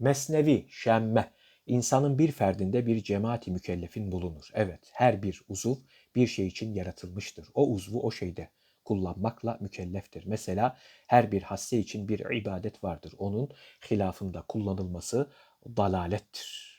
Mesnevi, şemme. İnsanın bir ferdinde bir cemaati mükellefin bulunur. Evet, her bir uzuv bir şey için yaratılmıştır. O uzvu o şeyde kullanmakla mükelleftir. Mesela her bir hasse için bir ibadet vardır. Onun hilafında kullanılması dalalettir.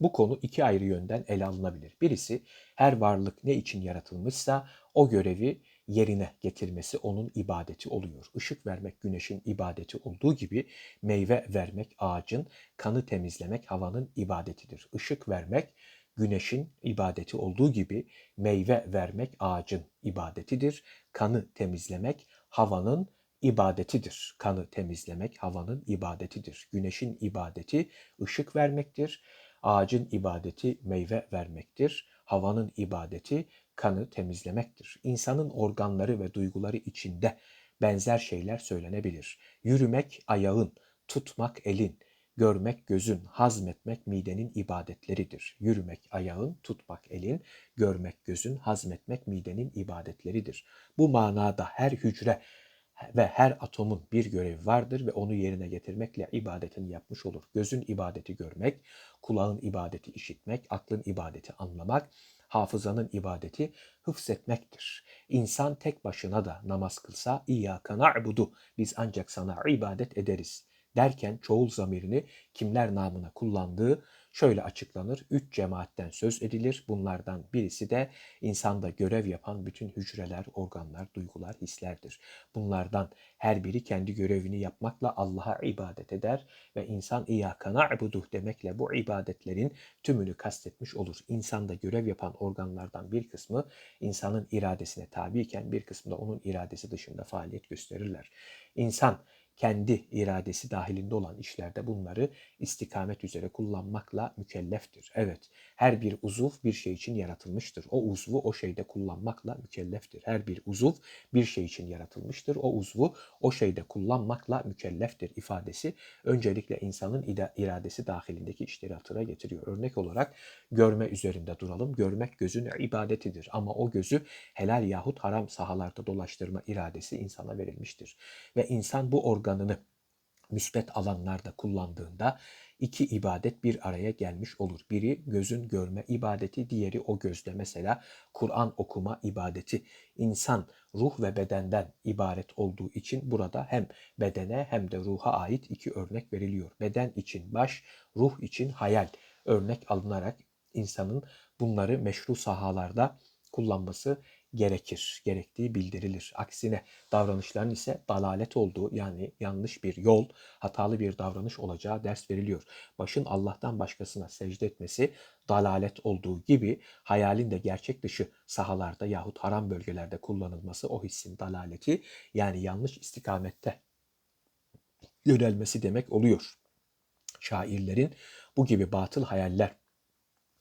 Bu konu iki ayrı yönden ele alınabilir. Birisi her varlık ne için yaratılmışsa o görevi yerine getirmesi onun ibadeti oluyor. Işık vermek güneşin ibadeti olduğu gibi meyve vermek ağacın, kanı temizlemek havanın ibadetidir. Işık vermek güneşin ibadeti olduğu gibi meyve vermek ağacın ibadetidir. Kanı temizlemek havanın ibadetidir. Kanı temizlemek havanın ibadetidir. Güneşin ibadeti ışık vermektir. Ağacın ibadeti meyve vermektir. Havanın ibadeti kanı temizlemektir. İnsanın organları ve duyguları içinde benzer şeyler söylenebilir. Yürümek ayağın, tutmak elin, görmek gözün, hazmetmek midenin ibadetleridir. Yürümek ayağın, tutmak elin, görmek gözün, hazmetmek midenin ibadetleridir. Bu manada her hücre ve her atomun bir görevi vardır ve onu yerine getirmekle ibadetini yapmış olur. Gözün ibadeti görmek, kulağın ibadeti işitmek, aklın ibadeti anlamak, hafızanın ibadeti hıfzetmektir. İnsan tek başına da namaz kılsa İyyâke na'budu biz ancak sana ibadet ederiz derken çoğul zamirini kimler namına kullandığı şöyle açıklanır. Üç cemaatten söz edilir. Bunlardan birisi de insanda görev yapan bütün hücreler, organlar, duygular, hislerdir. Bunlardan her biri kendi görevini yapmakla Allah'a ibadet eder ve insan İyyâke na'buduh demekle bu ibadetlerin tümünü kastetmiş olur. İnsanda görev yapan organlardan bir kısmı insanın iradesine tabiyken bir kısmı da onun iradesi dışında faaliyet gösterirler. İnsan kendi iradesi dahilinde olan işlerde bunları istikamet üzere kullanmakla mükelleftir. Evet, her bir uzuv bir şey için yaratılmıştır. O uzvu o şeyde kullanmakla mükelleftir. Her bir uzuv bir şey için yaratılmıştır. O uzvu o şeyde kullanmakla mükelleftir ifadesi öncelikle insanın iradesi dahilindeki işleri hatıra getiriyor. Örnek olarak görme üzerinde duralım. Görmek gözün ibadetidir ama o gözü helal yahut haram sahalarda dolaştırma iradesi insana verilmiştir. Ve insan bu organ organını müsbet alanlarda kullandığında iki ibadet bir araya gelmiş olur. Biri gözün görme ibadeti, diğeri o gözde mesela Kur'an okuma ibadeti. İnsan ruh ve bedenden ibaret olduğu için burada hem bedene hem de ruha ait iki örnek veriliyor. Beden için baş, ruh için hayal örnek alınarak insanın bunları meşru sahalarda kullanması gerekir, gerektiği bildirilir. Aksine davranışların ise dalalet olduğu yani yanlış bir yol, hatalı bir davranış olacağı ders veriliyor. Başın Allah'tan başkasına secde etmesi dalalet olduğu gibi hayalin de gerçek dışı sahalarda yahut haram bölgelerde kullanılması o hissin dalaleti yani yanlış istikamette yönelmesi demek oluyor. Şairlerin bu gibi batıl hayaller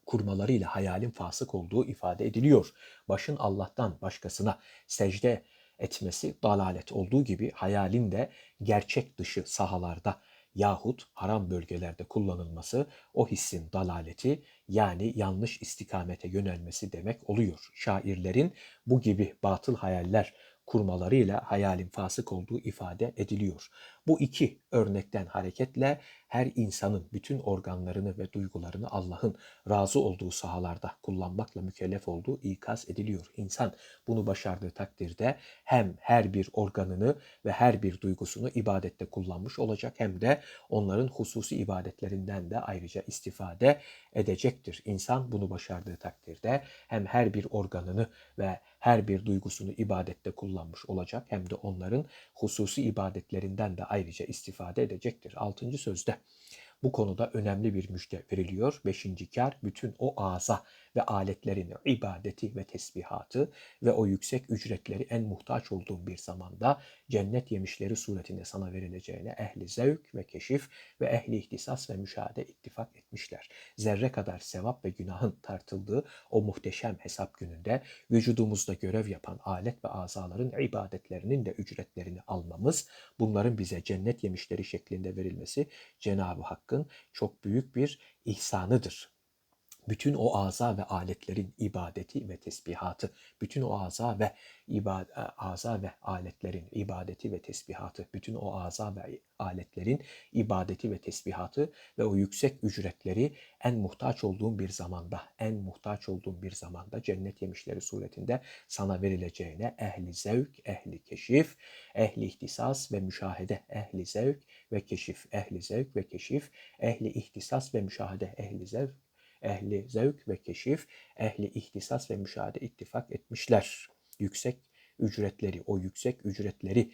kurmalarıyla hayalin fasık olduğu ifade ediliyor. Başın Allah'tan başkasına secde etmesi dalalet olduğu gibi hayalin de gerçek dışı sahalarda yahut haram bölgelerde kullanılması o hissin dalaleti yani yanlış istikamete yönelmesi demek oluyor. Şairlerin bu gibi batıl hayaller kurmalarıyla hayalin fasık olduğu ifade ediliyor. Bu iki örnekten hareketle her insanın bütün organlarını ve duygularını Allah'ın razı olduğu sahalarda kullanmakla mükellef olduğu ikaz ediliyor. İnsan bunu başardığı takdirde hem her bir organını ve her bir duygusunu ibadette kullanmış olacak hem de onların hususi ibadetlerinden de ayrıca istifade edecektir. İnsan bunu başardığı takdirde hem her bir organını ve her bir duygusunu ibadette kullanmış olacak hem de onların hususi ibadetlerinden de ayrıca istifade edecektir. Altıncı sözde bu konuda önemli bir müjde veriliyor. Beşinci kar bütün o ağza ve aletlerin ibadeti ve tesbihatı ve o yüksek ücretleri en muhtaç olduğun bir zamanda cennet yemişleri suretinde sana verileceğine ehli zevk ve keşif ve ehli ihtisas ve müşahede ittifak etmişler. Zerre kadar sevap ve günahın tartıldığı o muhteşem hesap gününde vücudumuzda görev yapan alet ve azaların ibadetlerinin de ücretlerini almamız, bunların bize cennet yemişleri şeklinde verilmesi Cenab-ı Hakk'ın çok büyük bir ihsanıdır. Bütün o aza ve aletlerin ibadeti ve tesbihatı, bütün o aza ve ibad aza ve aletlerin ibadeti ve tesbihatı, bütün o aza ve aletlerin ibadeti ve tesbihatı ve o yüksek ücretleri en muhtaç olduğun bir zamanda, en muhtaç olduğun bir zamanda cennet yemişleri suretinde sana verileceğine ehli zevk, ehli keşif, ehli ihtisas ve müşahede, ehli zevk ve keşif, ehli zevk ve keşif, ehli ihtisas ve müşahede, ehli zevk ehli zevk ve keşif, ehli ihtisas ve müşahede ittifak etmişler. Yüksek ücretleri, o yüksek ücretleri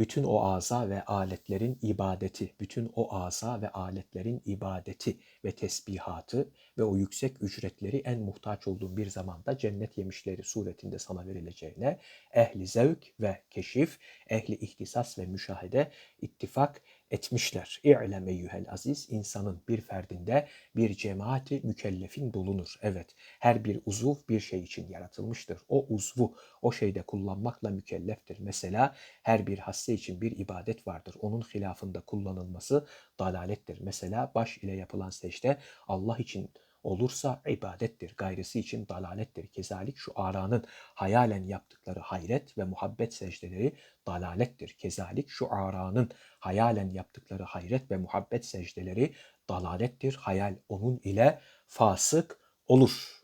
bütün o aza ve aletlerin ibadeti, bütün o aza ve aletlerin ibadeti ve tesbihatı ve o yüksek ücretleri en muhtaç olduğun bir zamanda cennet yemişleri suretinde sana verileceğine ehli zevk ve keşif, ehli ihtisas ve müşahede ittifak etmişler. İ'lem eyyühel aziz, insanın bir ferdinde bir cemaati mükellefin bulunur. Evet, her bir uzuv bir şey için yaratılmıştır. O uzvu o şeyde kullanmakla mükelleftir. Mesela her bir hasse için bir ibadet vardır. Onun hilafında kullanılması dalalettir. Mesela baş ile yapılan secde Allah için olursa ibadettir. Gayrısı için dalalettir. Kezalik şu aranın hayalen yaptıkları hayret ve muhabbet secdeleri dalalettir. Kezalik şu aranın hayalen yaptıkları hayret ve muhabbet secdeleri dalalettir. Hayal onun ile fasık olur.